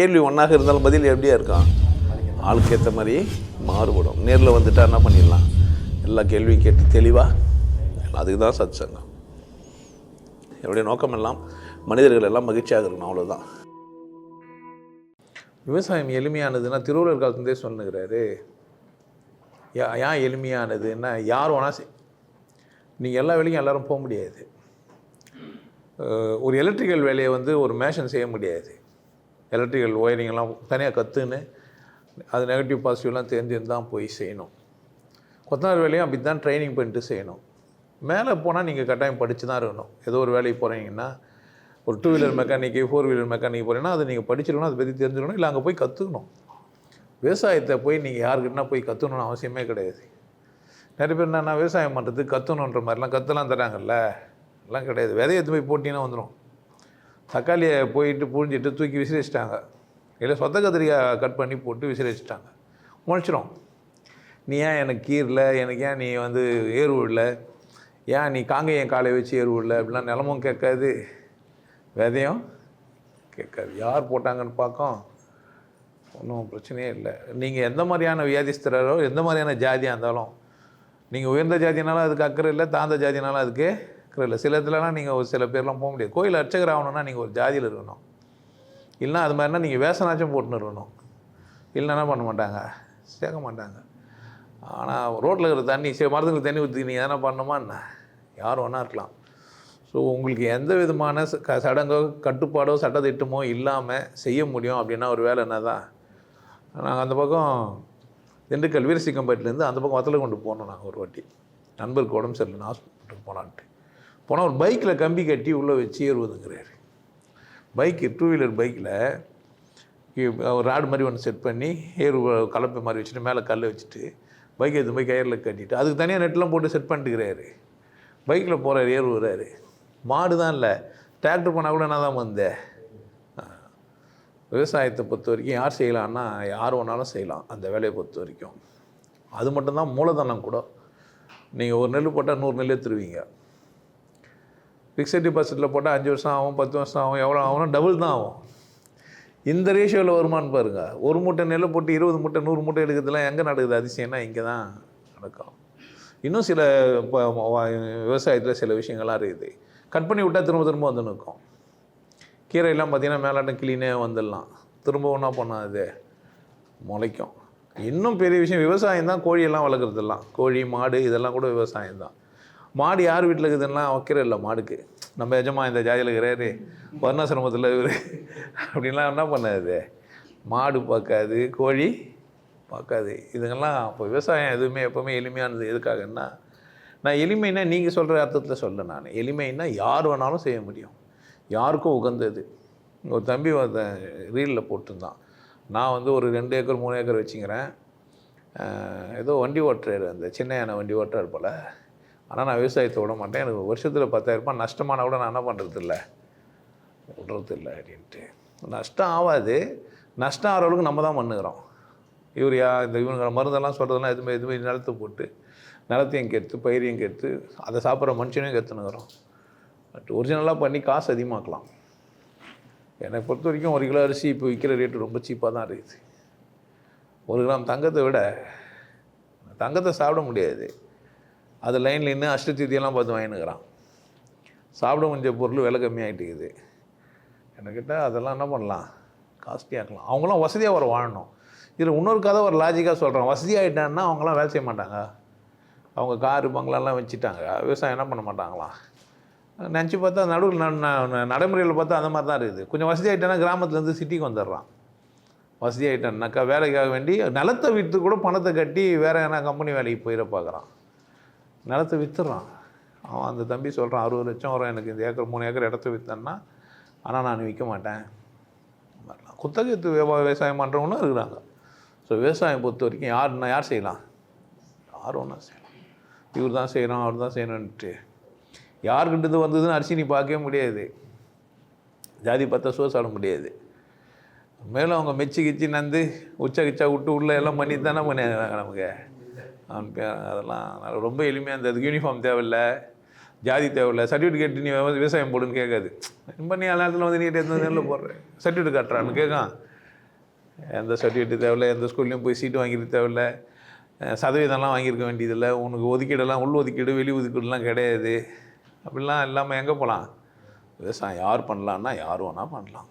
கேள்வி ஒன்றாக இருந்தாலும் பதில் எப்படியா இருக்கான் ஆளுக்கு ஏற்ற மாதிரி மாறுபடும். நேரில் வந்துட்டா என்ன பண்ணிடலாம்? எல்லா கேள்வியும் கேட்டு தெளிவாக அதுக்கு தான் சத் சங்கம் என்னுடைய நோக்கம் எல்லாம் மனிதர்கள் எல்லாம் மகிழ்ச்சியாக இருக்கணும் அவ்வளோதான் விவசாயம் எளிமையானதுன்னா திருவள்ளுவர் காலத்துலேருந்தே சொன்னுகிறாரு யா- ஏன் எளிமையானதுன்னா யார் வேணால் செய். நீங்கள் எல்லா வேலையும் எல்லோரும் போக முடியாது. ஒரு எலக்ட்ரிக்கல் வேலையை வந்து ஒரு மேஷன் செய்ய முடியாது. எலக்ட்ரிக்கல் ஒயரிங்லாம் தனியாக கற்றுன்னு அது நெகட்டிவ் பாசிட்டிவ்லாம் தெரிஞ்சுன்னு தான் போய் செய்யணும். கொத்தனார் வேலையும் அப்படி தான் ட்ரைனிங் பண்ணிட்டு செய்யணும். மேலே போனால் நீங்கள் கட்டாயம் படித்து தான் இருக்கணும். ஏதோ ஒரு வேலைக்கு போகிறீங்கன்னா ஒரு two wheeler mechanic four wheeler mechanic போகிறீங்கன்னா அதை நீங்கள் படிச்சிருக்கணும் அதை பற்றி தெரிஞ்சுக்கணும் இல்லை அங்கே போய் கற்றுக்கணும் விவசாயத்தை போய் நீங்கள் யாருக்கிட்டனா போய் கற்றுக்கணும்னு அவசியமே கிடையாது. நிறைய பேர் என்னென்னா விவசாயம் பண்ணுறதுக்கு கற்றுணுன்ற மாதிரிலாம் கற்றுலாம் தராங்கல்ல? எல்லாம் கிடையாது. விதைய எடுத்து போய் போட்டிங்கன்னா வந்துடும் தக்காளியை போயிட்டு புழிஞ்சிட்டு தூக்கி விசிறிச்சிட்டாங்க இல்லை சொத்த கத்திரிக்காய் கட் பண்ணி போட்டு விசிறிச்சிட்டாங்க முளைச்சிரும். நீ ஏன் எனக்கு கீரில் எனக்கு ஏன் நீ வந்து ஏறு விடல? ஏன் நீ காங்கேயம் காலை வச்சு ஏறு விடல? அப்படிலாம் நிலமும் கேட்காது. விதையும் கேட்காது. யார் போட்டாங்கன்னு பார்க்கும். ஒன்றும் பிரச்சனையே இல்லை. நீங்கள் எந்த மாதிரியான வியாதிஸ்தரோ எந்த மாதிரியான ஜாதியாக இருந்தாலும் நீங்கள் உயர்ந்த ஜாதினாலும் அதுக்கு அக்கறை இல்லை தாழ்ந்த ஜாதினாலும் அதுக்கு இல்லை. சில இதுலலாம் நீங்கள் ஒரு சில பேர்லாம் போக முடியாது. கோயில் அர்ச்சகர் ஆகணும்னா நீங்கள் ஒரு ஜாதியில் இருக்கணும். இல்லைன்னா அது மாதிரினா நீங்கள் வேசனாச்சும் போட்டுன்னு இருக்கணும். இல்லைன்னா பண்ண மாட்டாங்க? சேர்க்க மாட்டாங்க. ஆனால் ரோட்டில் இருக்கிற தண்ணி சரி மரத்துக்கு தண்ணி ஊற்றி நீங்கள் எதனா பண்ணணுமா என்ன? யார் வேணா இருக்கலாம். ஸோ உங்களுக்கு எந்த விதமான ச- க சடங்கோ கட்டுப்பாடோ சட்டத்திட்டமோ இல்லாமல் செய்ய முடியும் அப்படின்னா ஒரு வேலை என்ன தான் நாங்கள் அந்த பக்கம் திண்டுக்கல் வீரசிங்கம்பேட்டிலேருந்து அந்த பக்கம் வத்தலை கொண்டு போனோம் நாங்கள் ஒரு வாட்டி. நண்பருக்கு உடம்பு சரியில்லைன்னு ஹாஸ்பிட்டலுக்கு போனான்ட்டு போனால் ஒரு பைக்கில் கம்பி கட்டி உள்ளே வச்சு ஏறுவதுங்கிறாரு. பைக்கு டூ வீலர் பைக்கில் ஒரு ராடு மாதிரி ஒன்று செட் பண்ணி ஏறு கலப்பை மாதிரி வச்சுட்டு மேலே கல் வச்சுட்டு பைக்கை எடுத்து போய் கயிறில் கட்டிட்டு அதுக்கு தனியாக நெட்லாம் போட்டு செட் பண்ணிட்டுக்கிறாரு. பைக்கில் போகிறார் ஏறு வர்றாரு மாடு தான் இல்லை. டிராக்டர் போனால் கூட நான் தான் வந்தேன். விவசாயத்தை பொறுத்த வரைக்கும் யார் செய்யலான்னா யார் வேணாலும் செய்யலாம் அந்த வேலையை பொறுத்த வரைக்கும். அது மட்டும்தான் மூலதனம் கூட. நீங்கள் ஒரு நெல் போட்டால் நூறு நெல் எடுத்துருவீங்க ஃபிக்ஸட் டெபாசிட்டில் போட்டால் அஞ்சு வருஷம் ஆகும் பத்து வருஷம் ஆகும் எவ்வளோ ஆகும்னா டபுள் தான் ஆகும். இந்த ரேஷியோவில் வருமானு பாருங்க. ஒரு மூட்டை நெல் போட்டு இருபது மூட்டை நூறு மூட்டை எடுக்கிறதுலாம் எங்கே நடக்குது? அதிசயம்னா இங்கே தான் நடக்கும். இன்னும் சில இப்போ விவசாயத்தில் சில விஷயங்கள்லாம் இருக்குது. கட் பண்ணி விட்டால் திரும்ப திரும்ப வந்து நிற்கும். கீரையெல்லாம் பார்த்தீங்கன்னா மேலாட்டம் கிளீனே வந்துடலாம். திரும்ப ஒன்றா பண்ணாது. முளைக்கும். இன்னும் பெரிய விஷயம் விவசாயம் தான் கோழியெல்லாம் வளர்க்குறதெல்லாம். கோழி மாடு இதெல்லாம் கூட விவசாயம் தான். மாடு யார் வீட்டில் இருக்குதுன்னா வைக்கிற இல்லை மாடுக்கு. நம்ம எஜமா இந்த ஜாதியில் இருக்கிறாரு வர்ணாசிரமத்தில் இவர். அப்படின்லாம் என்ன பண்ணாது மாடு பார்க்காது கோழி பார்க்காது. இதுங்கெல்லாம் இப்போ விவசாயம் எதுவுமே எப்போவுமே எளிமையானது எதுக்காகன்னா நான் எளிமைன்னா நீங்கள் சொல்கிற அர்த்தத்தில் சொல்ல நான். எளிமைன்னா யார் வேணாலும் செய்ய முடியும். யாருக்கும் உகந்தது. ஒரு தம்பி ரீலில் போட்டிருந்தான். நான் வந்து ஒரு ரெண்டு ஏக்கர் மூணு ஏக்கர் வச்சுக்கிறேன். ஏதோ வண்டி ஓட்டுறாரு அந்த சின்ன யானை வண்டி ஓட்டுறாரு போல். ஆனால் நான் விவசாயத்தை விட மாட்டேன். எனக்கு வருஷத்தில் பத்தாயிரரூபா நஷ்டமான கூட நான் என்ன பண்ணுறது இல்லை விடுறது இல்லை அப்படின்ட்டு. நஷ்டம் ஆகாது. நஷ்டம் ஆகிற அளவுக்கு நம்ம தான் பண்ணுகிறோம். யூரியா இந்த இவங்க மருந்தெல்லாம் சொல்கிறதெல்லாம் எதுவுமே எதுவுமே நிலத்தை போட்டு நிலத்தையும் கெடுத்து பயிரையும் கெடுத்து அதை சாப்பிட்ற மனுஷனையும் கெத்துனுக்குறோம் பட் ஒரிஜினலாக பண்ணி காசு அதிகமாக்கலாம். என்னை பொறுத்த வரைக்கும் ஒரு கிலோ அரிசி இப்போ விற்கிற ரேட்டு ரொம்ப சீப்பாக தான் இருக்குது. ஒரு கிராம் தங்கத்தை விட தங்கத்தை சாப்பிட முடியாது. அது லைனில் நின்று அஷ்டத்தியெல்லாம் பார்த்து வாங்கினுக்கிறான். சாப்பிட முடிஞ்ச பொருள் விலை கம்மியாகிட்டுக்குது என்கிட்ட அதெல்லாம் என்ன பண்ணலாம்? காஸ்ட்லியாக்கலாம் அவங்களாம் வசதியாக வர வாழணும். இதில் இன்னொரு கதை ஒரு லாஜிக்காக சொல்கிறேன் வசதியாகிட்டான்னா அவங்களாம் வேலை செய்ய மாட்டாங்க. அவங்க காரு பங்களாலாம் வச்சுட்டாங்க. விவசாயம் என்ன பண்ண மாட்டாங்களாம் நினச்சி பார்த்தா நடுவில் நடைமுறையில் பார்த்தா அந்த மாதிரி தான் இருக்குது. கொஞ்சம் வசதி ஆகிட்டேன்னா கிராமத்துலேருந்து சிட்டிக்கு வந்துடுறான். வசதி ஆகிட்டான்னாக்கா வேலைக்காக வேண்டி நிலத்தை விற்று கூட பணத்தை கட்டி வேறு எதனா கம்பெனி வேலைக்கு போயிட பார்க்குறான். நிலத்தை விற்றுறான் அவன் அந்த தம்பி சொல்கிறான் அறுபது லட்சம் வரும் எனக்கு இந்த ஏக்கர் மூணு ஏக்கர் இடத்த விற்றேன்னா ஆனால் நான் விற்க மாட்டேன். மாதிரிலாம் குத்தகைத்து விவசாயம் பண்ணுறவங்களும் இருக்கிறாங்க. ஸோ விவசாயம் பொறுத்த வரைக்கும் யார் யார் செய்யலாம்? யார் ஒன்றா செய்யலாம் இவர் தான் செய்கிறோம் அவர் தான் செய்யணுன்ட்டு யாருக்கிட்டது வந்ததுன்னு அரிசி நீ பார்க்கவே முடியாது. ஜாதி பார்த்தா சோறு முடியாது. மேலும் அவங்க மெச்சு கிச்சி நந்து உச்ச கிச்சா விட்டு உள்ள எல்லாம் பண்ணி தானே பண்ணி நமக்கு. அதெல்லாம் ரொம்ப எளிமையாக இருந்தது. அதுக்கு யூனிஃபார்ம் தேவையில்லை ஜாதி தேவையில்லை. சர்டிஃபிகேட் நீ விவசாயம் போடுன்னு கேட்காது. பண்ணி நீ நேரத்தில் வந்து நீ எடுத்து நேரில் போடுறேன் சர்டிஃபிகேட் கட்டுறான்னு கேட்கான். எந்த சர்டிஃபிகேட் தேவையில்ல எந்த ஸ்கூல்லையும் போய் சீட்டு வாங்கிட்டு தேவையில்லை. சதவீதம்லாம் வாங்கியிருக்க வேண்டியதில்லை. உனக்கு ஒதுக்கீடெல்லாம் உள் ஒதுக்கீடு வெளி ஒதுக்கீடுலாம் கிடையாது. அப்படிலாம் இல்லாமல் எங்கே போகலாம் விவசாயம் யார் பண்ணலான்னா யார் வேணால் பண்ணலாம்.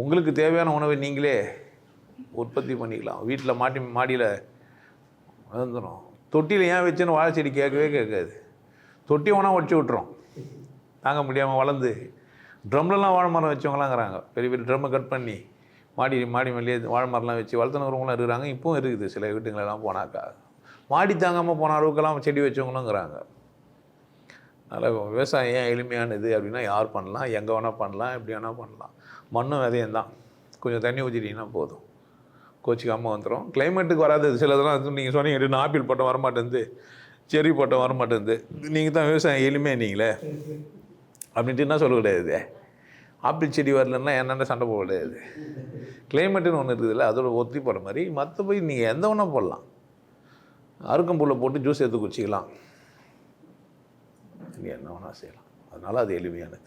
உங்களுக்கு தேவையான உணவை நீங்களே உற்பத்தி பண்ணிக்கலாம். வீட்டில் மாட்டி மாடியில் வந்துடும் தொட்டியில் ஏன் வச்சுன்னு வாழை செடி கேட்கவே கேட்காது. தொட்டி வேணால் ஒடிச்சு விட்றோம் தாங்க முடியாமல் வளர்ந்து. ட்ரம்லலாம் வாழை மரம் வச்சவங்களாங்கிறாங்க. பெரிய பெரிய ட்ரம்மை கட் பண்ணி மாடி மாடி மேலேயே வாழை மரம்லாம் வச்சு வளர்த்துனவங்களாம் இருக்கிறாங்க. இப்போவும் இருக்குது. சில வீட்டுங்களெல்லாம் போனாக்கா. மாடி தாங்காமல் போன அளவுக்கெல்லாம் செடி வச்சவங்களுங்கிறாங்க. அதனால் விவசாயம் ஏன் எளிமையானது அப்படின்னா யார் பண்ணலாம்? எங்கே வேணால் பண்ணலாம். எப்படி வேணால் பண்ணலாம். மண்ணும் விதையும் தான் கொஞ்சம் தண்ணி ஊற்றிட்டிங்கன்னா போதும். கோச்சிக்காமல் வந்துடும் கிளைமேட்டுக்கு வராது. சிலதெல்லாம் நீங்கள் சொன்னீங்க இன்னும் ஆப்பிள் பட்டம் வரமாட்டேங்குது செரி பட்டம் வரமாட்டேங்குது நீங்கள் தான் விவசாயம் எளிமையா நீங்களே. அப்படின்ட்டு என்ன சொல்ல கிடையாது ஆப்பிள் செடி வரலன்னா என்னென்ன சண்டை போட கிடையாது கிளைமேட்டுன்னு ஒன்று இருக்குதுல்ல அதோட ஒத்தி போடுற மாதிரி மற்றபடி நீங்கள் எந்த ஒன்றும் போடலாம். அருக்கம்புல்லை போட்டு ஜூஸ் எடுத்து குச்சிக்கலாம். நீங்கள் என்ன வேணால் செய்யலாம். அதனால் அது எளிமையானது.